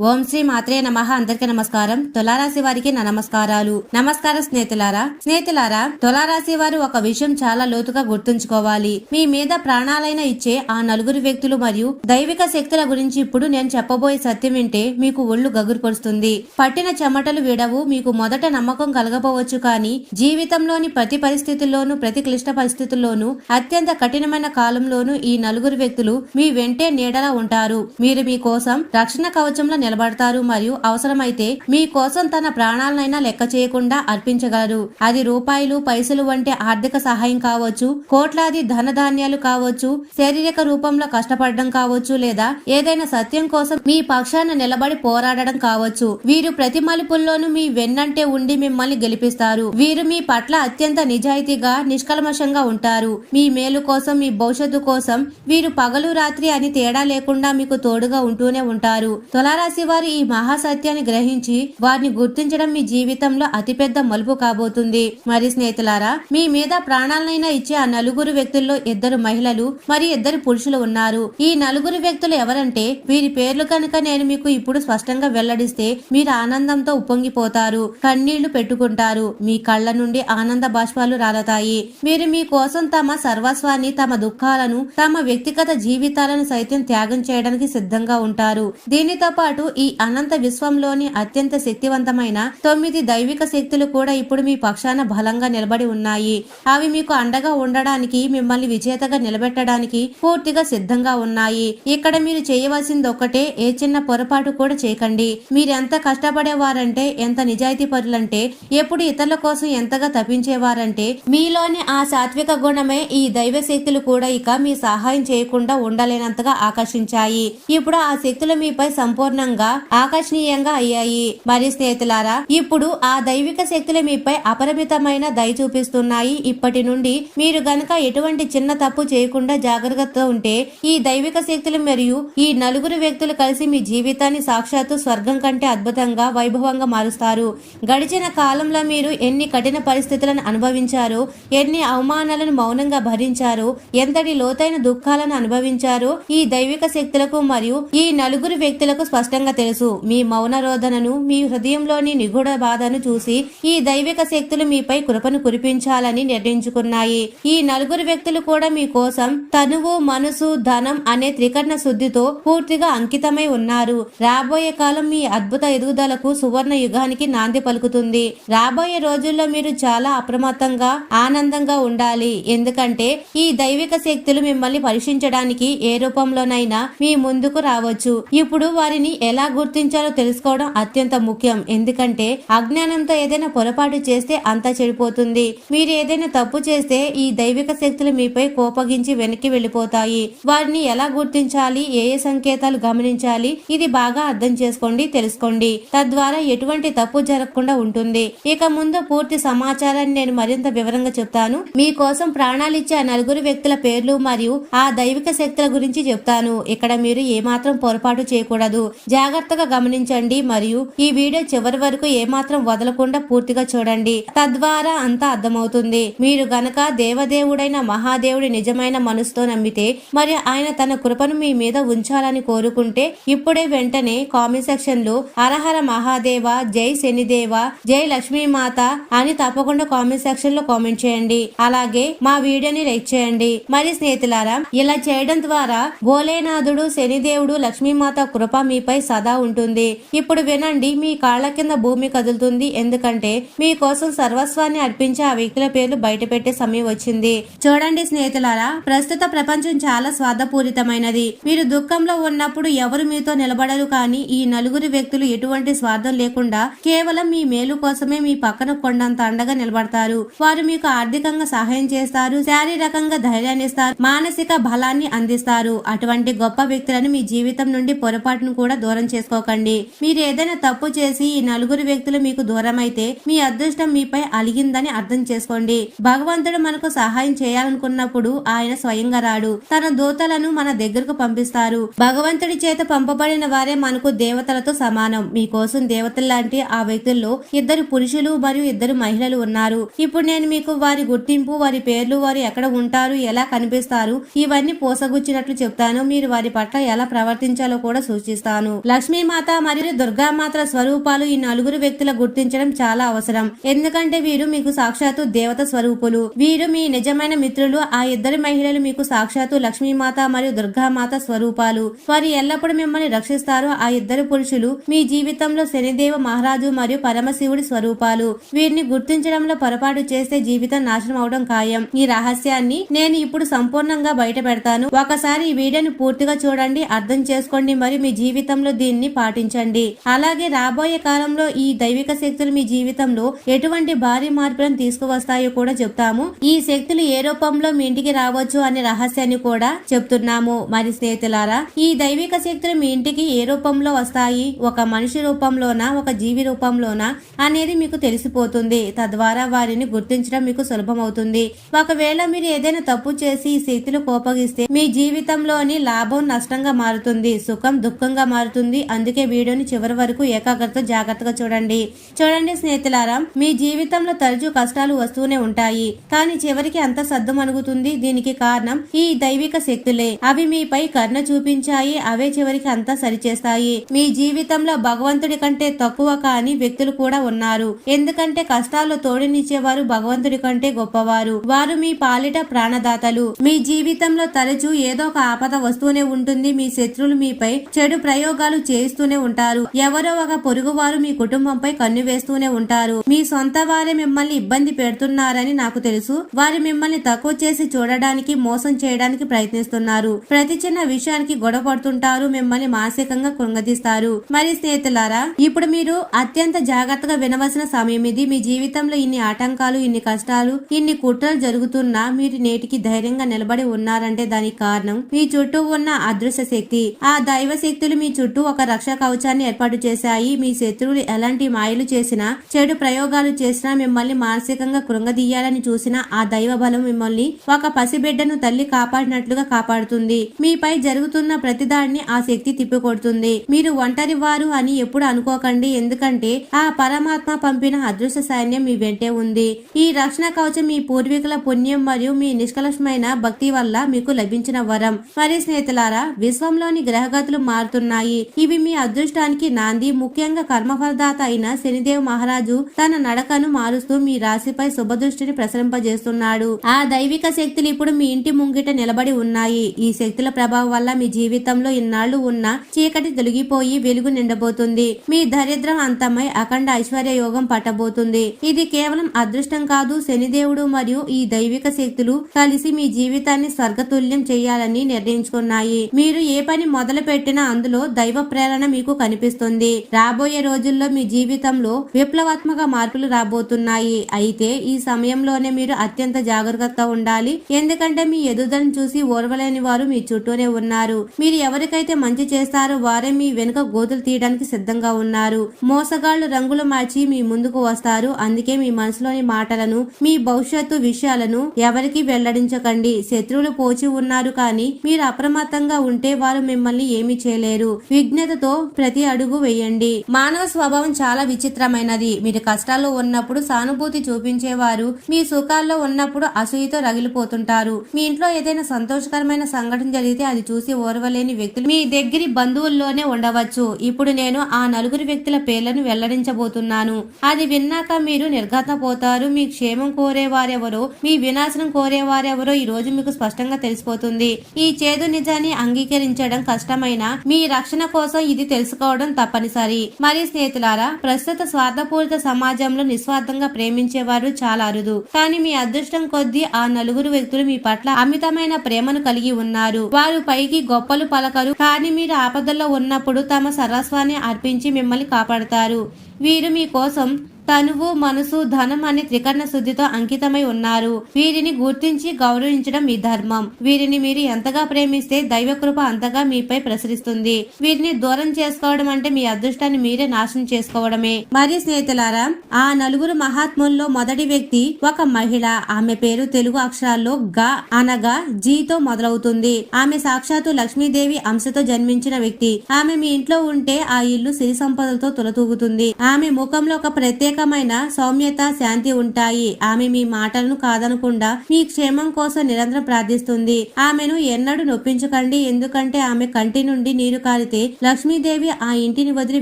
ఓం శ్రీ మాత్రే నమ. అందరికీ నమస్కారం. తులారాశి వారికి నా నమస్కారాలు. నమస్కారం స్నేహితులారా స్నేహితులారా తులారాశి వారు ఒక విషయం చాలా లోతుగా గుర్తుంచుకోవాలి. మీ మీద ప్రాణాలైన ఇచ్చే ఆ నలుగురు వ్యక్తులు మరియు దైవిక శక్తుల గురించి ఇప్పుడు నేను చెప్పబోయే సత్యం వింటే మీకు ఒళ్ళు గగురు పొడుస్తుంది. పట్టిన చెమటలు విడవు మీకు మొదట నమ్మకం కలగపోవచ్చు కానీ జీవితంలోని ప్రతి పరిస్థితుల్లోనూ ప్రతి క్లిష్ట పరిస్థితుల్లోనూ అత్యంత కఠినమైన కాలంలోనూ ఈ నలుగురు వ్యక్తులు మీ వెంటే నీడలా ఉంటారు. మీరు మీ కోసం రక్షణ కవచంలో నిలబడతారు మరియు అవసరమైతే మీ కోసం తన ప్రాణాలనైనా లెక్క చేయకుండా అర్పించగలరు. అది రూపాయలు పైసలు వంటి ఆర్థిక సహాయం కావచ్చు కోట్లాది ధన ధాన్యాలు కావచ్చు శారీరక రూపంలో కష్టపడడం కావచ్చు లేదా ఏదైనా సత్యం కోసం మీ పక్షాన నిలబడి పోరాడడం కావచ్చు. వీరు ప్రతి మలుపుల్లోనూ మీ వెన్నంటే ఉండి మిమ్మల్ని గెలిపిస్తారు. వీరు మీ పట్ల అత్యంత నిజాయితీగా నిష్కల్మషంగా ఉంటారు. మీ మేలు కోసం మీ భవిష్యత్తు కోసం వీరు పగలు రాత్రి అని తేడా లేకుండా మీకు తోడుగా ఉంటూనే ఉంటారు. తులారాశి వారు ఈ మహాసత్యాన్ని గ్రహించి వారిని గుర్తించడం మీ జీవితంలో అతిపెద్ద మలుపు కాబోతుంది. మరి స్నేహితులారా మీ మీద ప్రాణాలనైనా ఇచ్చే ఆ నలుగురు వ్యక్తుల్లో ఇద్దరు మహిళలు మరి ఇద్దరు పురుషులు ఉన్నారు. ఈ నలుగురు వ్యక్తులు ఎవరంటే వీరి పేర్లు కనుక నేను మీకు ఇప్పుడు స్పష్టంగా వెల్లడిస్తే మీరు ఆనందంతో ఉప్పొంగిపోతారు కన్నీళ్ళు పెట్టుకుంటారు మీ కళ్ళ నుండి ఆనంద బాష్పాలు రాలతాయి. మీరు మీ కోసం తమ సర్వస్వాన్ని తమ దుఃఖాలను తమ వ్యక్తిగత జీవితాలను సైతం త్యాగం చేయడానికి సిద్ధంగా ఉంటారు. దీనితో పాటు ఈ అనంత విశ్వంలోని అత్యంత శక్తివంతమైన తొమ్మిది దైవిక శక్తులు కూడా ఇప్పుడు మీ పక్షాన బలంగా నిలబడి ఉన్నాయి. అవి మీకు అండగా ఉండడానికి మిమ్మల్ని విజేతగా నిలబెట్టడానికి పూర్తిగా సిద్ధంగా ఉన్నాయి. ఇక్కడ మీరు చేయవలసింది ఒక్కటే ఏ చిన్న పొరపాటు కూడా చేయకండి. మీరెంత కష్టపడేవారంటే ఎంత నిజాయితీ పరులంటే ఎప్పుడు ఇతరుల కోసం ఎంతగా తప్పించేవారంటే మీలోని ఆ సాత్విక గుణమే ఈ దైవ శక్తులు కూడా ఇక మీ సహాయం చేయకుండా ఉండలేనంతగా ఆకర్షించాయి. ఇప్పుడు ఆ శక్తులు మీపై సంపూర్ణంగా ఆకర్షణీయంగా అయ్యాయి. మరి స్నేహితులారా ఇప్పుడు ఆ దైవిక శక్తులు మీపై అపరిమితమైన దయ చూపిస్తున్నాయి. ఇప్పటి నుండి మీరు గనక ఎటువంటి చిన్న తప్పు చేయకుండా జాగ్రత్తగా ఉంటే ఈ దైవిక శక్తులు మరియు ఈ నలుగురు వ్యక్తులు కలిసి మీ జీవితాన్ని సాక్షాత్తు స్వర్గం కంటే అద్భుతంగా వైభవంగా మారుస్తారు. గడిచిన కాలంలో మీరు ఎన్ని కఠిన పరిస్థితులను అనుభవించారు ఎన్ని అవమానాలను మౌనంగా భరించారు ఎంతటి లోతైన దుఃఖాలను అనుభవించారు ఈ దైవిక శక్తులకు మరియు ఈ నలుగురు వ్యక్తులకు స్పష్టంగా తెలుసు. మీ మౌన రోధనను మీ హృదయంలోని నిగూఢ బాధను చూసి ఈ దైవిక శక్తులు మీపై కృపను కురిపించాలని నిర్ణయించుకున్నాయి. ఈ నలుగురు వ్యక్తులు కూడా మీ కోసం తనువు మనసు ధనం అనే త్రికరణ శుద్ధితో పూర్తిగా అంకితమై ఉన్నారు. రాబోయే కాలం మీ అద్భుత ఎదుగుదలకు సువర్ణ యుగానికి నాంది పలుకుతుంది. రాబోయే రోజుల్లో మీరు చాలా అప్రమత్తంగా ఆనందంగా ఉండాలి. ఎందుకంటే ఈ దైవిక శక్తులు మిమ్మల్ని పరీక్షించడానికి ఏ రూపంలోనైనా మీ ముందుకు రావచ్చు. ఇప్పుడు వారిని ఎలా గుర్తించాలో తెలుసుకోవడం అత్యంత ముఖ్యం. ఎందుకంటే అజ్ఞానంతో ఏదైనా పొరపాటు చేస్తే అంతా చెడిపోతుంది. మీరు ఏదైనా తప్పు చేస్తే ఈ దైవిక శక్తులు మీపై కోపగించి వెనక్కి వెళ్ళిపోతాయి. వారిని ఎలా గుర్తించాలి? ఏ ఏ సంకేతాలు గమనించాలి? ఇది బాగా అర్థం చేసుకోండి తెలుసుకోండి. తద్వారా ఎటువంటి తప్పు జరగకుండా ఉంటుంది. ఇక ముందు పూర్తి సమాచారాన్ని నేను మరింత వివరంగా చెప్తాను. మీకోసం ప్రాణాలిచ్చే ఆ నలుగురు వ్యక్తుల పేర్లు మరియు ఆ దైవిక శక్తుల గురించి చెప్తాను. ఇక్కడ మీరు ఏమాత్రం పొరపాటు చేయకూడదు. జాగ్రత్తగా గమనించండి మరియు ఈ వీడియో చివరి వరకు ఏమాత్రం వదలకుండా పూర్తిగా చూడండి. తద్వారా అంతా అర్థమవుతుంది. మీరు గనక దేవదేవుడైన మహాదేవుడి నిజమైన మనసుతో నమ్మితే మరియు ఆయన తన కృపను మీ మీద ఉంచాలని కోరుకుంటే ఇప్పుడే వెంటనే కామెంట్ సెక్షన్లో హరహర మహాదేవ జై శనిదేవ జై లక్ష్మీమాత అని తప్పకుండా కామెంట్ సెక్షన్లో కామెంట్ చేయండి. అలాగే మా వీడియోని లైక్ చేయండి. మరి స్నేహితులారా ఇలా చేయడం ద్వారా భోలేనాథుడు శనిదేవుడు లక్ష్మీమాత కృప మీపై సదా ఉంటుంది. ఇప్పుడు వినండి మీ కాళ్ళ కింద భూమి కదులుతుంది. ఎందుకంటే మీకోసం సర్వస్వాన్ని అర్పించే ఆ వ్యక్తుల పేర్లు బయట పెట్టే సమయం వచ్చింది. చూడండి స్నేహితులారా ప్రస్తుత ప్రపంచం చాలా స్వార్థపూరితమైనది. మీరు దుఃఖంలో ఉన్నప్పుడు ఎవరు మీతో నిలబడరు కానీ ఈ నలుగురు వ్యక్తులు ఎటువంటి స్వార్థం లేకుండా కేవలం మీ మేలు కోసమే మీ పక్కన కొండంత అండగా నిలబడతారు. వారు మీకు ఆర్థికంగా సహాయం చేస్తారు శారీరకంగా ధైర్యాన్ని ఇస్తారు మానసిక బలాన్ని అందిస్తారు. అటువంటి గొప్ప వ్యక్తులను మీ జీవితం నుండి పొరపాటును కూడా దూరం చేసుకోకండి. మీరు ఏదైనా తప్పు చేసి ఈ నలుగురు వ్యక్తులు మీకు దూరం అయితే మీ అదృష్టం మీపై అలిగిందని అర్థం చేసుకోండి. భగవంతుడు మనకు సహాయం చేయాలనుకున్నప్పుడు ఆయన స్వయంగా రాడు. తన దూతలను మన దగ్గరకు పంపిస్తారు. భగవంతుడి చేత పంపబడిన వారే మనకు దేవతలతో సమానం. మీకోసం దేవతలు లాంటి ఆ వ్యక్తుల్లో ఇద్దరు పురుషులు మరియు ఇద్దరు మహిళలు ఉన్నారు. ఇప్పుడు నేను మీకు వారి గుర్తింపు వారి పేర్లు వారు ఎక్కడ ఉంటారు ఎలా కనిపిస్తారు ఇవన్నీ పోసగుచ్చినట్లు చెప్తాను. మీరు వారి పట్ల ఎలా ప్రవర్తించాలో కూడా సూచిస్తాను. లక్ష్మీమాత మరియు దుర్గామాత స్వరూపాలు ఈ నలుగురు వ్యక్తుల గుర్తించడం చాలా అవసరం. ఎందుకంటే వీరు మీకు సాక్షాత్తు దేవత స్వరూపులు. వీరు మీ నిజమైన మిత్రులు. ఆ ఇద్దరు మహిళలు మీకు సాక్షాత్తు లక్ష్మీమాత మరియు దుర్గామాత స్వరూపాలు. వారు ఎల్లప్పుడూ మిమ్మల్ని రక్షిస్తారు. ఆ ఇద్దరు పురుషులు మీ జీవితంలో శనిదేవ మహారాజు మరియు పరమశివుడి స్వరూపాలు. వీరిని గుర్తించడంలో పొరపాటు చేస్తే జీవితం నాశనం అవడం ఖాయం. ఈ రహస్యాన్ని నేను ఇప్పుడు సంపూర్ణంగా బయట పెడతాను ఒకసారి ఈ వీడియోని పూర్తిగా చూడండి అర్థం చేసుకోండి మరియు మీ జీవితంలో దీన్ని పాటించండి. అలాగే రాబోయే కాలంలో ఈ దైవిక శక్తులు మీ జీవితంలో ఎటువంటి భారీ మార్పులను తీసుకువస్తాయో కూడా చెప్తాము. ఈ శక్తులు ఏ రూపంలో మీ ఇంటికి రావచ్చు అనే రహస్యాన్ని కూడా చెప్తున్నాము. మరి స్నేహితులారా ఈ దైవిక శక్తులు మీ ఇంటికి ఏ రూపంలో వస్తాయి? ఒక మనిషి రూపంలోనా? ఒక జీవి రూపంలోనా? అనేది మీకు తెలిసిపోతుంది. తద్వారా వారిని గుర్తించడం మీకు సులభమవుతుంది. ఒకవేళ మీరు ఏదైనా తప్పు చేసి ఈ శక్తులు కోపగిస్తే మీ జీవితంలోని లాభం నష్టంగా మారుతుంది. సుఖం దుఃఖంగా మారుతుంది. అందుకే వీడియోని చివరి వరకు ఏకాగ్రత జాగ్రత్తగా చూడండి. చూడండి స్నేహితులారా మీ జీవితంలో తరచూ కష్టాలు వస్తూనే ఉంటాయి. కానీ చివరికి అంత సర్దు మణుగుతుంది. దీనికి కారణం ఈ దైవిక శక్తులే. అవి మీపై కర్ణ చూపించాయి. అవే చివరికి అంతా సరిచేస్తాయి. మీ జీవితంలో భగవంతుడి కంటే తక్కువ కాని వ్యక్తులు కూడా ఉన్నారు. ఎందుకంటే కష్టాల్లో తోడునిచ్చేవారు భగవంతుడి కంటే గొప్పవారు. వారు మీ పాలిట ప్రాణదాతలు. మీ జీవితంలో తరచూ ఏదో ఒక ఆపద వస్తూనే ఉంటుంది. మీ శత్రువులు మీపై చెడు ప్రయోగాలు చేస్తూనే ఉంటారు. ఎవరో ఒక పొరుగువారు మీ కుటుంబంపై కన్ను వేస్తూనే ఉంటారు. మీ సొంత వారే మిమ్మల్ని ఇబ్బంది పెడుతున్నారని నాకు తెలుసు. వారు మిమ్మల్ని తక్కువ చేసి చూడడానికి మోసం చేయడానికి ప్రయత్నిస్తున్నారు. ప్రతి చిన్న విషయానికి గొడవ పడుతుంటారు మిమ్మల్ని మానసికంగా కృంగదీస్తారు. మరి స్నేహితులారా ఇప్పుడు మీరు అత్యంత జాగ్రత్తగా వినవలసిన సమయం ఇది. మీ జీవితంలో ఇన్ని ఆటంకాలు ఇన్ని కష్టాలు ఇన్ని కుట్రలు జరుగుతున్నా మీరు నేటికి ధైర్యంగా నిలబడి ఉన్నారంటే దానికి కారణం మీ చుట్టూ ఉన్న అదృశ్య శక్తి. ఆ దైవ శక్తులు మీ చుట్టూ ఒక రక్ష కవచాన్ని ఏర్పాటు చేశాయి. మీ శత్రువులు ఎలాంటి మాయలు చేసినా చెడు ప్రయోగాలు చేసినా మిమ్మల్ని మానసికంగా కృంగదీయాలని చూసిన ఆ దైవ బలం మిమ్మల్ని ఒక పసిబిడ్డను తల్లి కాపాడినట్లుగా కాపాడుతుంది. మీపై జరుగుతున్న ప్రతిదాన్ని ఆ శక్తి తిప్పికొడుతుంది. మీరు ఒంటరి వారు అని ఎప్పుడు అనుకోకండి. ఎందుకంటే ఆ పరమాత్మ పంపిన అదృశ్య సైన్యం మీ వెంటే ఉంది. ఈ రక్షణ కవచం మీ పూర్వీకుల పుణ్యం మరియు మీ నిష్కలషమైన భక్తి వల్ల మీకు లభించిన వరం. మరి స్నేహితులారా విశ్వంలోని గ్రహగతులు మారుతున్నాయి. ఇవి మీ అదృష్టానికి నాంది. ముఖ్యంగా కర్మఫలదాత అయిన శనిదేవ్ మహారాజు తన నడకను మారుస్తూ మీ రాశిపై శుభదృష్టిని ప్రసరింపజేస్తున్నాడు ఆ దైవిక శక్తులు ఇప్పుడు మీ ఇంటి ముంగిట నిలబడి ఉన్నాయి. ఈ శక్తుల ప్రభావం వల్ల మీ జీవితంలో ఇన్నాళ్ళు ఉన్న చీకటి తొలగిపోయి వెలుగు నిండబోతుంది. మీ దరిద్రం అంతమై అఖండ ఐశ్వర్య యోగం పట్టబోతుంది. ఇది కేవలం అదృష్టం కాదు శనిదేవుడు మరియు ఈ దైవిక శక్తులు కలిసి మీ జీవితాన్ని స్వర్గతుల్యం చేయాలని నిర్ణయించుకున్నాయి. మీరు ఏ పని మొదలు పెట్టినా అందులో దైవ ప్రేరణ మీకు కనిపిస్తుంది. రాబోయే రోజుల్లో మీ జీవితంలో విప్లవాత్మక మార్పులు రాబోతున్నాయి. అయితే ఈ సమయంలోనే మీరు అత్యంత జాగ్రత్తగా ఉండాలి. ఎందుకంటే మీ ఎదుదలను చూసి ఓర్వలేని వారు మీ చుట్టూనే ఉన్నారు. మీరు ఎవరికైతే మంచి చేస్తారో వారే మీ వెనుక గోతులు తీయడానికి సిద్ధంగా ఉన్నారు. మోసగాళ్ళు రంగులు మార్చి మీ ముందుకు వస్తారు. అందుకే మీ మనసులోని మాటలను మీ భవిష్యత్తు విషయాలను ఎవరికి వెల్లడించకండి. శత్రువులు పోచి ఉన్నారు కానీ మీరు అప్రమత్తంగా ఉంటే వారు మిమ్మల్ని ఏమీ చేయలేరు. విజ్ఞతతో ప్రతి అడుగు వేయండి. మానవ స్వభావం చాలా విచిత్రమైనది. మీరు కష్టాల్లో ఉన్నప్పుడు సానుభూతి చూపించేవారు. మీ సుఖాల్లో ఉన్నప్పుడు అసూయతో రగిలిపోతుంటారు. మీ ఇంట్లో ఏదైనా సంతోషకరమైన సంఘటన జరిగితే అది చూసి ఓర్వలేని వ్యక్తులు మీ దగ్గర బంధువుల్లోనే ఉండవచ్చు. ఇప్పుడు నేను ఆ నలుగురు వ్యక్తుల పేర్లను వెల్లడించబోతున్నాను. అది విన్నాక మీరు నిర్ఘాతపోతారు మీ క్షేమం కోరేవారెవరో మీ వినాశనం కోరేవారెవరో ఈ రోజు మీకు స్పష్టంగా తెలిసిపోతుంది. ఈ చేదు నిజాన్ని అంగీకరించడం కష్టమైన మీ రక్షణ కోసం ఇది తెలుసుకోవడం తప్పనిసరి. మరి స్నేహితులారా ప్రస్తుత స్వార్థపూరిత సమాజంలో నిస్వార్థంగా ప్రేమించేవారు చాలా అరుదు. కానీ మీ అదృష్టం కొద్దీ ఆ నలుగురు వ్యక్తులు మీ పట్ల అమితమైన ప్రేమను కలిగి ఉన్నారు. వారు పైకి గొప్పలు పలకరు కానీ మీరు ఆపదల్లో ఉన్నప్పుడు తమ సర్వస్వాన్ని అర్పించి మిమ్మల్ని కాపాడతారు. వీరు మీ కోసం తనువు మనసు ధనం అనే త్రికరణ శుద్ధితో అంకితమై ఉన్నారు. వీరిని గుర్తించి గౌరవించడం మీ ధర్మం. వీరిని మీరు ఎంతగా ప్రేమిస్తే దైవ కృప అంతగా మీపై ప్రసరిస్తుంది. వీరిని దూరం చేసుకోవడం అంటే మీ అదృష్టాన్ని మీరే నాశనం చేసుకోవడమే. మరి స్నేహితులారా ఆ నలుగురు మహాత్ముల్లో మొదటి వ్యక్తి ఒక మహిళ. ఆమె పేరు తెలుగు అక్షరాల్లో గ అనగా జీతో మొదలవుతుంది. ఆమె సాక్షాత్తు లక్ష్మీదేవి అంశతో జన్మించిన వ్యక్తి. ఆమె మీ ఇంట్లో ఉంటే ఆ ఇల్లు సిరి సంపదలతో తులతూగుతుంది. ఆమె ముఖంలో ఒక ప్రత్యేక ప్రత్యేకమైన సౌమ్యత శాంతి ఉంటాయి. ఆమె మీ మాటలను కాదనకుండా మీ క్షేమం కోసం నిరంతరం ప్రార్థిస్తుంది. ఆమెను ఎన్నడూ నొప్పించకండి. ఎందుకంటే ఆమె కంటి నుండి నీరు కారితే లక్ష్మీదేవి ఆ ఇంటిని వదిలి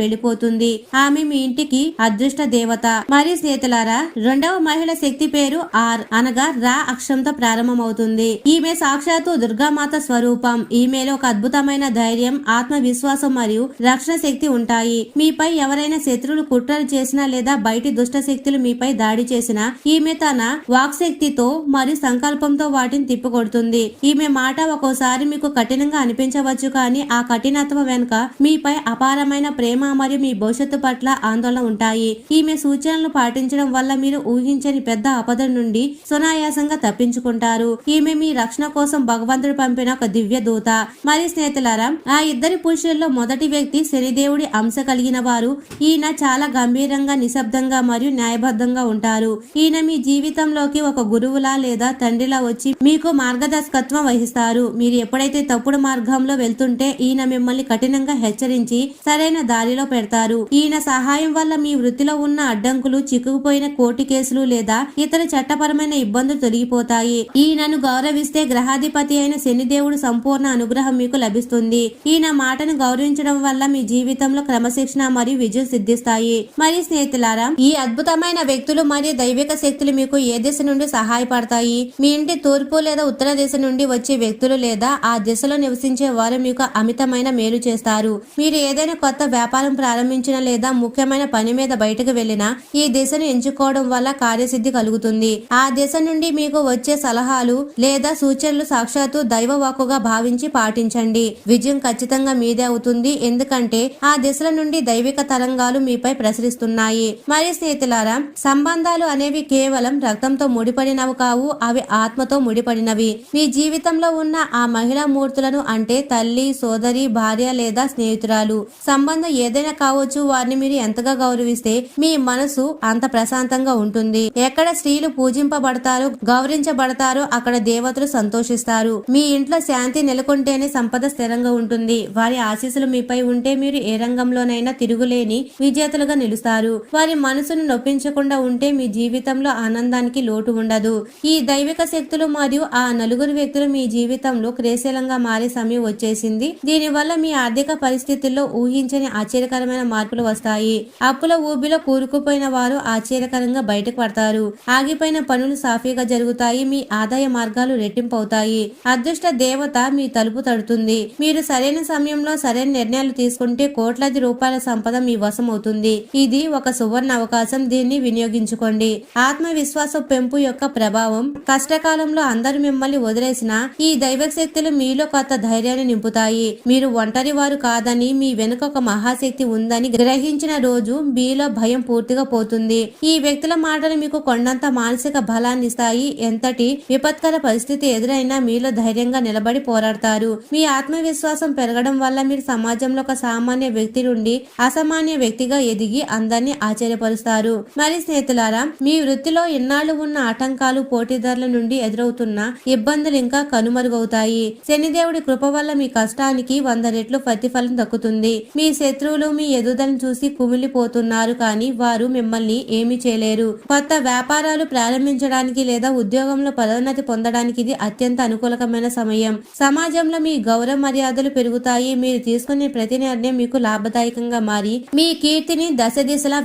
వెళ్ళిపోతుంది ఆమె మీ ఇంటికి అదృష్ట దేవత. మరి స్నేహితులారా రెండవ మహిళ శక్తి పేరు ఆర్ అనగా రా అక్షరంతో ప్రారంభమవుతుంది. ఈమె సాక్షాత్తు దుర్గామాత స్వరూపం. ఈమెలో ఒక అద్భుతమైన ధైర్యం ఆత్మవిశ్వాసం మరియు రక్షణ శక్తి ఉంటాయి. మీపై ఎవరైనా శత్రువులు కుట్రలు చేసినా లేదా బయట దుష్ట శక్తులు మీపై దాడి చేసిన ఈమె తన వాక్శక్తితో మరియు సంకల్పంతో వాటిని తిప్పికొడుతుంది. ఈమె మాట ఒక్కోసారి మీకు కఠినంగా అనిపించవచ్చు కానీ ఆ కఠినత్వం వెనుక మీపై అపారమైన ప్రేమ మరియు మీ భవిష్యత్తు పట్ల ఆందోళన ఉంటాయి. ఈమె సూచనలు పాటించడం వల్ల మీరు ఊహించని పెద్ద ఆపద నుండి సునాయాసంగా తప్పించుకుంటారు. ఈమె మీ రక్షణ కోసం భగవంతుడు పంపిన ఒక దివ్య దూత. మరి స్నేహితులారా ఆ ఇద్దరి పురుషుల్లో మొదటి వ్యక్తి శనిదేవుడి అంశ కలిగిన వారు. ఈయన చాలా గంభీరంగా నిశ్శబ్దంగా మరియు న్యాయబద్ధంగా ఉంటారు. ఈయన మీ జీవితంలోకి ఒక గురువులా లేదా తండ్రిలా వచ్చి మీకు మార్గదర్శకత్వం వహిస్తారు. మీరు ఎప్పుడైతే తప్పుడు మార్గంలో వెళ్తుంటే ఈయన మిమ్మల్ని కఠినంగా హెచ్చరించి సరైన దారిలో పెడతారు. ఈయన సహాయం వల్ల మీ వృత్తిలో ఉన్న అడ్డంకులు చిక్కుకుపోయిన కోర్టు కేసులు లేదా ఇతర చట్టపరమైన ఇబ్బందులు తొలగిపోతాయి. ఈయనను గౌరవిస్తే గ్రహాధిపతి అయిన శనిదేవుడు సంపూర్ణ అనుగ్రహం మీకు లభిస్తుంది. ఈయన మాటను గౌరవించడం వల్ల మీ జీవితంలో క్రమశిక్షణ మరియు విజయం సిద్ధిస్తాయి. మరి స్నేహితులారా ఈ అద్భుతమైన వ్యక్తులు మరియు దైవిక శక్తులు మీకు ఏ దిశ నుండి సహాయపడతాయి? మీ ఇంటి తూర్పు లేదా ఉత్తర దిశ నుండి వచ్చే వ్యక్తులు లేదా ఆ దిశలో నివసించే వారు మీకు అమితమైన మేలు చేస్తారు. మీరు ఏదైనా కొత్త వ్యాపారం ప్రారంభించిన లేదా ముఖ్యమైన పని మీద బయటకు వెళ్ళినా ఈ దిశను ఎంచుకోవడం వల్ల కార్యసిద్ధి కలుగుతుంది. ఆ దిశ నుండి మీకు వచ్చే సలహాలు లేదా సూచనలు సాక్షాత్తు దైవ వాక్కుగా భావించి పాటించండి. విజయం ఖచ్చితంగా మీదే అవుతుంది. ఎందుకంటే ఆ దిశల నుండి దైవిక తరంగాలు మీపై ప్రసరిస్తున్నాయి. మరి స్నేహితులారా సంబంధాలు అనేవి కేవలం రక్తంతో ముడిపడినవి కావు అవి ఆత్మతో ముడిపడినవి. మీ జీవితంలో ఉన్న ఆ మహిళా మూర్తులను అంటే తల్లి సోదరి భార్య లేదా స్నేహితురాలు. సంబంధం ఏదైనా కావచ్చు వారిని మీరు ఎంతగా గౌరవిస్తే మీ మనసు అంత ప్రశాంతంగా ఉంటుంది. ఎక్కడ స్త్రీలు పూజింపబడతారో గౌరవించబడతారో అక్కడ దేవతలు సంతోషిస్తారు. మీ ఇంట్లో శాంతి నెలకొంటేనే సంపద స్థిరంగా ఉంటుంది. వారి ఆశీస్సులు మీపై ఉంటే మీరు ఏ రంగంలోనైనా తిరుగులేని విజేతలుగా నిలుస్తారు. వారి మనసును నొప్పించకుండా ఉంటే మీ జీవితంలో ఆనందానికి లోటు ఉండదు. ఈ దైవిక శక్తులు మరియు ఆ నలుగురు వ్యక్తులు మీ జీవితంలో క్రేశలంగా మారే సమయం వచ్చేసింది. దీనివల్ల మీ ఆర్థిక పరిస్థితుల్లో ఊహించని ఆశ్చర్యకరమైన మార్పులు వస్తాయి. అప్పుల ఊబిలో కూరుకుపోయిన వారు ఆశ్చర్యకరంగా బయటకు పడతారు. ఆగిపోయిన పనులు సాఫీగా జరుగుతాయి. మీ ఆదాయ మార్గాలు రెట్టింపు అవుతాయి అదృష్ట దేవత మీ తలుపు తడుతుంది. మీరు సరైన సమయంలో సరైన నిర్ణయాలు తీసుకుంటే కోట్లాది రూపాయల సంపద మీ వశం అవుతుంది ఇది ఒక సువర్ణ అవకాశం దీన్ని వినియోగించుకోండి. ఆత్మవిశ్వాసం పెంపు యొక్క ప్రభావం కష్టకాలంలో అందరూ మిమ్మల్ని వదిలేసిన ఈ దైవ శక్తులు మీలో కొత్త ధైర్యాన్ని నింపుతాయి. మీరు ఒంటరి వారు కాదని మీ వెనుక ఒక మహాశక్తి ఉందని గ్రహించిన రోజు మీలో భయం పూర్తిగా పోతుంది. ఈ వ్యక్తుల మాటలు మీకు కొండంత మానసిక బలాన్ని ఇస్తాయి. ఎంతటి విపత్కర పరిస్థితి ఎదురైనా మీలో ధైర్యంగా నిలబడి పోరాడతారు. మీ ఆత్మవిశ్వాసం పెరగడం వల్ల మీరు సమాజంలో ఒక సామాన్య వ్యక్తి నుండి అసామాన్య వ్యక్తిగా ఎదిగి అందరినీ ఆశ్చర్యపరుస్తారు. మరి స్నేహితులారా మీ వృత్తిలో ఇన్నాళ్ళు ఉన్న ఆటంకాలు పోటీదారుల నుండి ఎదురవుతున్న ఇబ్బందులు ఇంకా కనుమరుగవుతాయి. శనిదేవుడి కృప వల్ల మీ కష్టానికి వంద రెట్లు ప్రతిఫలం దక్కుతుంది. మీ శత్రువులు మీ ఎదుగుదలను చూసి కుమిలిపోతున్నారు కానీ వారు మిమ్మల్ని ఏమీ చేయలేరు. కొత్త వ్యాపారాలు ప్రారంభించడానికి లేదా ఉద్యోగంలో పదోన్నతి పొందడానికి ఇది అత్యంత అనుకూలకమైన సమయం. సమాజంలో మీ గౌరవ మర్యాదలు పెరుగుతాయి. మీరు తీసుకునే ప్రతి నిర్ణయం మీకు లాభదాయకంగా మారి మీ కీర్తిని దశ దిశలా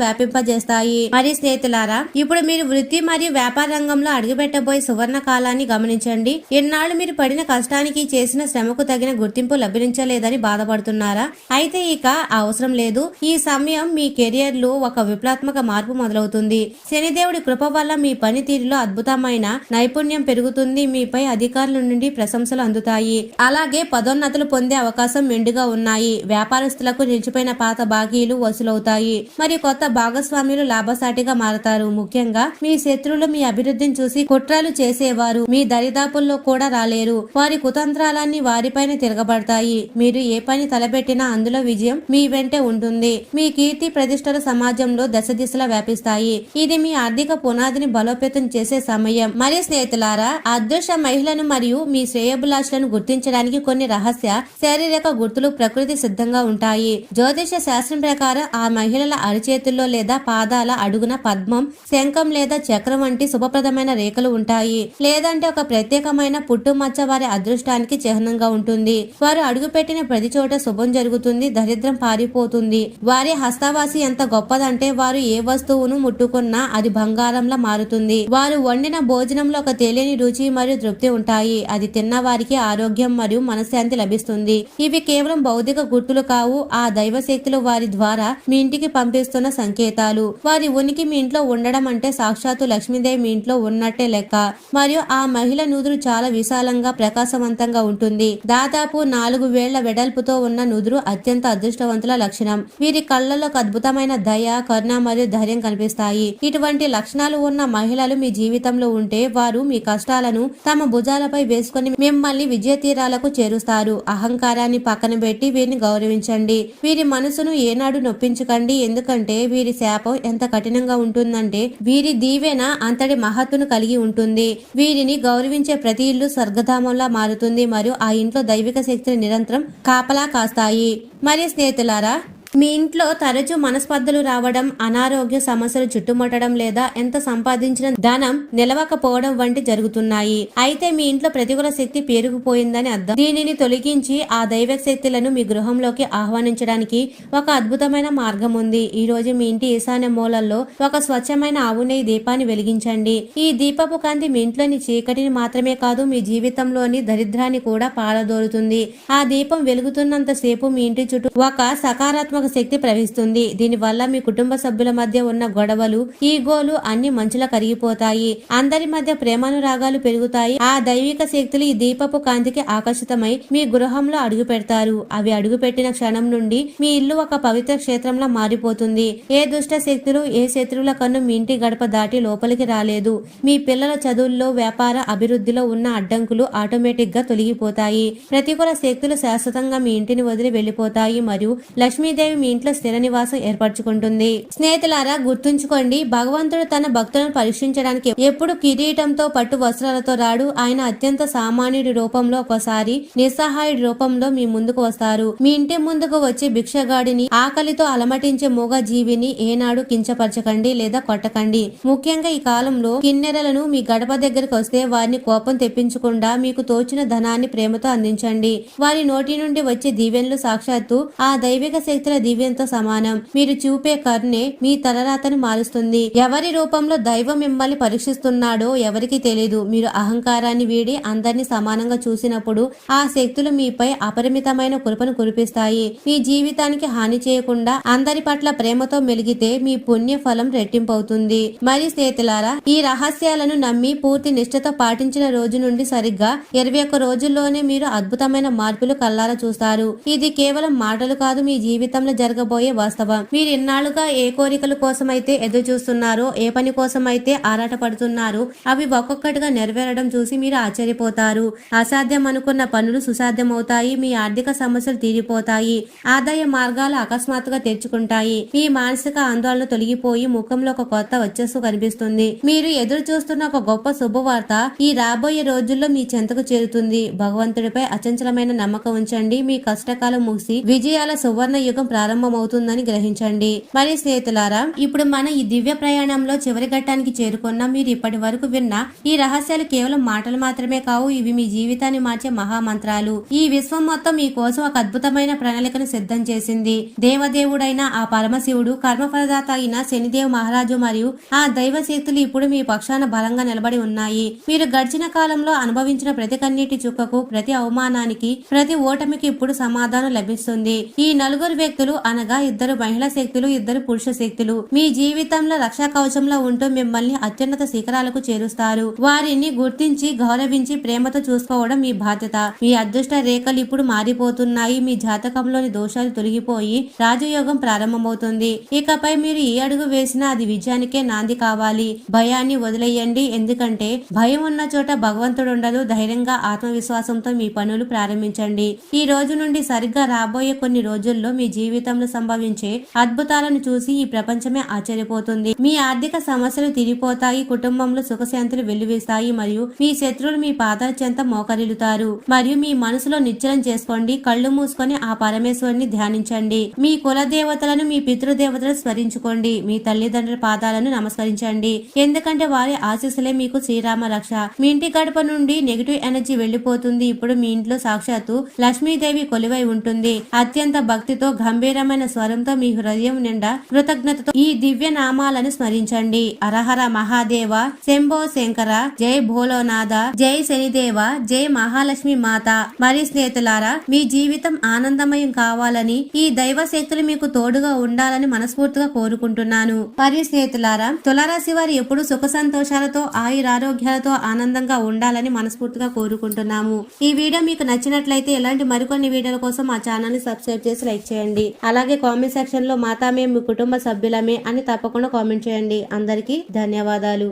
చేస్తాయి. మరి స్నేహితులారా ఇప్పుడు మీరు వృత్తి మరియు వ్యాపార రంగంలో అడుగుపెట్టబోయే సువర్ణ కాలాన్ని గమనించండి. ఇన్నాళ్ళు మీరు పడిన కష్టానికి చేసిన శ్రమకు తగిన గుర్తింపు లభించలేదని బాధపడుతున్నారా? అయితే ఇక అవసరం లేదు. ఈ సమయం మీ కెరియర్లో ఒక విప్లవాత్మక మార్పు మొదలవుతుంది. శనిదేవుడి కృప వల్ల మీ పనితీరులో అద్భుతమైన నైపుణ్యం పెరుగుతుంది. మీపై అధికారుల నుండి ప్రశంసలు అందుతాయి. అలాగే పదోన్నతులు పొందే అవకాశం మెండుగా ఉన్నాయి. వ్యాపారస్తులకు నిలిచిపోయిన పాత బాకీలు వసూలవుతాయి. మరియు కొత్త భాగస్వామి భాగస్వాములు లాభసాటిగా మారతారు. ముఖ్యంగా మీ శత్రువులు మీ అభివృద్ధిని చూసి కుట్రలు చేసేవారు. మీ దరిదాపుల్లో కూడా రాలేరు. వారి కుతంత్రాలన్నీ వారిపైన తిరగబడతాయి. మీరు ఏ పని తలపెట్టినా అందులో విజయం మీ వెంటే ఉంటుంది. మీ కీర్తి ప్రతిష్టలు సమాజంలో దశ దిశలా వ్యాపిస్తాయి. ఇది మీ ఆర్థిక పునాదిని బలోపేతం చేసే సమయం. మరి స్నేహితులారా అదృశ్య మహిళను మరియు మీ శ్రేయభిలాషులను గుర్తించడానికి కొన్ని రహస్య శారీరక గుర్తులు ప్రకృతి సిద్ధంగా ఉంటాయి. జ్యోతిష శాస్త్రం ప్రకారం ఆ మహిళల అరిచేతుల్లో లేదా పాదాల అడుగున పద్మం శంఖం లేదా చక్రం వంటి శుభప్రదమైన రేఖలు ఉంటాయి. లేదంటే ఒక ప్రత్యేకమైన పుట్టుమచ్చ వారి అదృష్టానికి చిహ్నంగా ఉంటుంది. వారు అడుగుపెట్టిన ప్రతి చోట శుభం జరుగుతుంది దరిద్రం పారిపోతుంది. వారి హస్తవాసి ఎంత గొప్పదంటే వారు ఏ వస్తువును ముట్టుకున్నా అది బంగారంలా మారుతుంది. వారు వండిన భోజనంలో ఒక తెలియని రుచి మరియు తృప్తి ఉంటాయి. అది తిన్న వారికి ఆరోగ్యం మరియు మనశ్శాంతి లభిస్తుంది. ఇవి కేవలం భౌతిక గుర్తులు కావు. ఆ దైవశక్తులు వారి ద్వారా మీ ఇంటికి పంపిస్తున్న సంకేతాలు. వారి ఉనికి మీ ఇంట్లో ఉండడం అంటే సాక్షాత్తు లక్ష్మీదేవి మీ ఇంట్లో ఉన్నట్టే లెక్క. మరియు ఆ మహిళ నుదురు చాలా విశాలంగా ప్రకాశవంతంగా ఉంటుంది. దాదాపు నాలుగు వేళ్ళ వెడల్పుతో ఉన్న నుదురు అత్యంత అదృష్టవంతుల లక్షణం. వీరి కళ్ళలో అద్భుతమైన దయ కరుణ మరియు ధైర్యం కనిపిస్తాయి. ఇటువంటి లక్షణాలు ఉన్న మహిళలు మీ జీవితంలో ఉంటే వారు మీ కష్టాలను తమ భుజాలపై వేసుకొని మిమ్మల్ని విజయ తీరాలకు చేరుస్తారు. అహంకారాన్ని పక్కన పెట్టి వీరిని గౌరవించండి. వీరి మనసును ఏనాడు నొప్పించకండి. ఎందుకంటే వీరి శాపం ఎంత కఠినంగా ఉంటుందంటే వీరి దీవెన అంతటి మహత్తును కలిగి ఉంటుంది. వీరిని గౌరవించే ప్రతి ఇల్లు స్వర్గధామంలా మారుతుంది మరియు ఆ ఇంట్లో దైవిక శక్తిని నిరంతరం కాపలా కాస్తాయి. మరి స్నేహితులారా మీ ఇంట్లో తరచూ మనస్పర్ధలు రావడం అనారోగ్య సమస్యలు చుట్టుముట్టడం లేదా ఎంత సంపాదించిన ధనం నిలవకపోవడం వంటి జరుగుతున్నాయి. అయితే మీ ఇంట్లో ప్రతికూల శక్తి పేరుకుపోయిందని అర్థం. దీనిని తొలగించి ఆ దైవ శక్తులను మీ గృహంలోకి ఆహ్వానించడానికి ఒక అద్భుతమైన మార్గం ఉంది. ఈ రోజు మీ ఇంటి ఈశాన్య మూలల్లో ఒక స్వచ్ఛమైన ఆవు నెయ్యి దీపాన్ని వెలిగించండి. ఈ దీపపు కాంతి మీ ఇంట్లోని చీకటిని మాత్రమే కాదు మీ జీవితంలోని దరిద్రాన్ని కూడా పారదోరుతుంది ఆ దీపం వెలుగుతున్నంత సేపు మీ ఇంటి చుట్టూ ఒక సకారాత్మక శక్తి ప్రవహిస్తుంది. దీనివల్ల మీ కుటుంబ సభ్యుల మధ్య ఉన్న గొడవలు ఈగోలు అన్ని మంచులా కరిగిపోతాయి. అందరి మధ్య ప్రేమానురాగాలు పెరుగుతాయి. ఆ దైవిక శక్తులు ఈ దీపపు కాంతికి ఆకర్షితమై మీ గృహంలో అడుగు పెడతారు అవి అడుగు పెట్టిన క్షణం నుండి మీ ఇల్లు ఒక పవిత్ర క్షేత్రంలా మారిపోతుంది. ఏ దుష్ట శక్తులు ఏ శత్రువుల కన్ను మీ ఇంటి గడప దాటి లోపలికి రాలేదు. మీ పిల్లల చదువుల్లో వ్యాపార అభివృద్ధిలో ఉన్న అడ్డంకులు ఆటోమేటిక్గా తొలగిపోతాయి. ప్రతికూల శక్తులు శాశ్వతంగా మీ ఇంటిని వదిలి వెళ్ళిపోతాయి మరియు లక్ష్మీదేవి మీ ఇంట్లో స్థిర నివాసం ఏర్పరచుకుంటుంది. స్నేహితులారా గుర్తుంచుకోండి భగవంతుడు తన భక్తులను పరీక్షించడానికి ఎప్పుడు కిరీటంతో పట్టు వస్త్రాలతో రాడు. ఆయన అత్యంత సామాన్యుడి రూపంలో ఒకసారి నిస్సహాయుడి రూపంలో మీ ముందుకు వస్తారు. మీ ఇంటి ముందుకు వచ్చి భిక్షగాడిని ఆకలితో అలమటించే మూగ జీవిని ఏనాడు కించపరచకండి లేదా కొట్టకండి. ముఖ్యంగా ఈ కాలంలో కిన్నెరలను మీ గడప దగ్గరకు వస్తే వారిని కోపం తెప్పించకుండా మీకు తోచిన ధనాన్ని ప్రేమతో అందించండి. వారి నోటి నుండి వచ్చే దీవెనలు సాక్షాత్తు ఆ దైవిక శక్తుల దివ్యంతో సమానం. మీరు చూపే కరుణే మీ తలరాతను మారుస్తుంది. ఎవరి రూపంలో దైవం మిమ్మల్ని పరీక్షిస్తున్నాడో ఎవరికి తెలియదు మీరు అహంకారాన్ని వీడి అందరినీ సమానంగా చూసినప్పుడు ఆ శక్తులు మీపై అపరిమితమైన కృపను కురిపిస్తాయి. మీ జీవితానికి హాని చేయకుండా అందరి పట్ల ప్రేమతో మెలిగితే మీ పుణ్య ఫలం రెట్టింపవుతుంది. మరి స్నేహితులారా ఈ రహస్యాలను నమ్మి పూర్తి నిష్ఠతో పాటించిన రోజు నుండి సరిగ్గా ఇరవై ఒక్క రోజుల్లోనే మీరు అద్భుతమైన మార్పులు కల్లారా చూస్తారు. ఇది కేవలం మాటలు కాదు మీ జీవితంలో జరగబోయే వాస్తవం. మీరు ఇన్నాళ్ళుగా ఏ కోరికల కోసమైతే ఎదురు చూస్తున్నారో ఏ పని కోసం అయితే ఆరాట పడుతున్నారో అవి ఒక్కొక్కటిగా నెరవేరడం చూసి మీరు ఆశ్చర్యపోతారు. అసాధ్యం అనుకున్న పనులు సుసాధ్యమవుతాయి మీ ఆర్థిక సమస్యలు తీరిపోతాయి ఆదాయ మార్గాలు అకస్మాత్తుగా తెరుచుకుంటాయి. మీ మానసిక ఆందోళన తొలగిపోయి ముఖంలో ఒక కొత్త వచ్చస్సు కనిపిస్తుంది. మీరు ఎదురు చూస్తున్న ఒక గొప్ప శుభవార్త ఈ రాబోయే రోజుల్లో మీ చెంతకు చేరుతుంది. భగవంతుడిపై అచంచలమైన నమ్మకం ఉంచండి. మీ కష్టకాలం ముగిసి విజయాల సువర్ణ యుగం ప్రారంభమవుతుందని గ్రహించండి. మరి స్నేహితులారా ఇప్పుడు మన ఈ దివ్య ప్రయాణంలో చివరి ఘట్టానికి చేరుకున్న మీరు ఇప్పటి వరకు విన్న ఈ రహస్యాలు కేవలం మాటలు మాత్రమే కావు ఇవి మీ జీవితాన్ని మార్చే మహామంత్రాలు. ఈ విశ్వం మొత్తం మీ కోసం ఒక అద్భుతమైన ప్రణాళికను సిద్ధం చేసింది. దేవదేవుడైన ఆ పరమశివుడు కర్మఫలదాత అయిన శనిదేవ్ మహారాజు మరియు ఆ దైవ శక్తులు ఇప్పుడు మీ పక్షాన బలంగా నిలబడి ఉన్నాయి. మీరు గడిచిన కాలంలో అనుభవించిన ప్రతి కన్నీటి చుక్కకు ప్రతి అవమానానికి ప్రతి ఓటమికి ఇప్పుడు సమాధానం లభిస్తుంది. ఈ నలుగురు వ్యక్తులు అనగా ఇద్దరు మహిళా శక్తులు ఇద్దరు పురుష శక్తులు. మీ జీవితంలో రక్షా కవచంలో ఉంటూ మిమ్మల్ని అత్యున్నత శిఖరాలకు చేరుస్తారు. వారిని గుర్తించి గౌరవించి ప్రేమతో చూసుకోవడం మీ బాధ్యత. మీ అదృష్ట రేఖలు ఇప్పుడు మారిపోతున్నాయి. మీ జాతకంలోని దోషాలు తొలగిపోయి రాజయోగం ప్రారంభమవుతుంది. ఇకపై మీరు ఏ అడుగు వేసినా అది విజయానికే నాంది కావాలి. భయాన్ని వదిలేయండి. ఎందుకంటే భయం ఉన్న చోట భగవంతుడు ఉండదు ధైర్యంగా ఆత్మవిశ్వాసంతో మీ పనులు ప్రారంభించండి. ఈ రోజు నుండి సరిగ్గా రాబోయే కొన్ని రోజుల్లో మీ జీవితం జీవితంలో సంభవించే అద్భుతాలను చూసి ఈ ప్రపంచమే ఆశ్చర్యపోతుంది. మీ ఆర్థిక సమస్యలు తిరిగిపోతాయి కుటుంబంలో సుఖశాంతులు వెల్లువేస్తాయి మరియు మీ శత్రువులు మీ పాదాల చెంత మోకరిల్లుతారు. మరియు మీ మనసులో నిశ్చలం చేసుకోండి కళ్ళు మూసుకొని ఆ పరమేశ్వరుని ధ్యానించండి. మీ కుల దేవతలను మీ పితృదేవతలను స్మరించుకోండి. మీ తల్లిదండ్రుల పాదాలను నమస్కరించండి. ఎందుకంటే వారి ఆశీస్సులే మీకు శ్రీరామ రక్ష. మీ ఇంటి గడప నుండి నెగిటివ్ ఎనర్జీ వెళ్ళిపోతుంది ఇప్పుడు మీ ఇంట్లో సాక్షాత్తు లక్ష్మీదేవి కొలువై ఉంటుంది. అత్యంత భక్తితో గంభీరమైన స్వరంతో మీ హృదయం నిండా కృతజ్ఞతతో ఈ దివ్య నామాలను స్మరించండి. అరహర మహాదేవ శంభో శంకర జై భోలోనాథ జై శనిదేవ జై మహాలక్ష్మి మాత. మరి స్నేహితులారా మీ జీవితం ఆనందమయం కావాలని ఈ దైవ శక్తులు మీకు తోడుగా ఉండాలని మనస్ఫూర్తిగా కోరుకుంటున్నాను. మరి స్నేహితులారా తులారాశి వారు ఎప్పుడు సుఖ సంతోషాలతో ఆయురారోగ్యాలతో ఆనందంగా ఉండాలని మనస్ఫూర్తిగా కోరుకుంటున్నాము. ఈ వీడియో మీకు నచ్చినట్లయితే ఇలాంటి మరికొన్ని వీడియోల కోసం మా ఛానల్ని సబ్స్క్రైబ్ చేసి లైక్ చేయండి. అలాగే కామెంట్ సెక్షన్లో మాతామే మీ కుటుంబ సభ్యులమే అని తప్పకుండా కామెంట్ చేయండి. అందరికీ ధన్యవాదాలు.